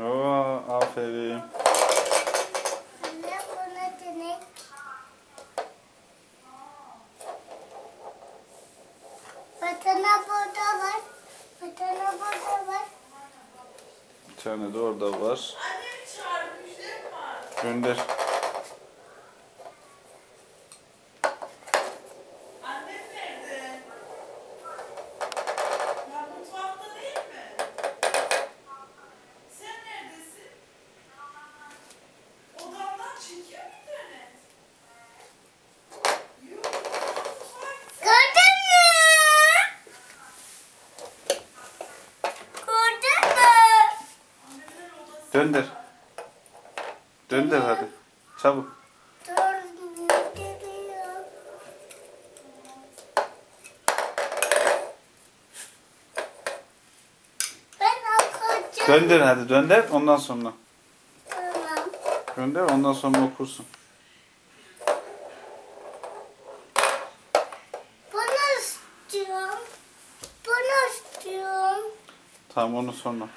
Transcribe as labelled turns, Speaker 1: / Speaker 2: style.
Speaker 1: Oo, aferin.
Speaker 2: Anne buna denek. Batana burada var. Batana burada var.
Speaker 1: Bir tane de orada var. Gönder. Dönder. Dönder hadi. Çabuk. Dönder hadi dönder ondan sonra.
Speaker 2: Tamam.
Speaker 1: Gönder ondan sonra okursun.
Speaker 2: Bunu istiyorum. Bunu istiyorum.
Speaker 1: Tamam onu sonra.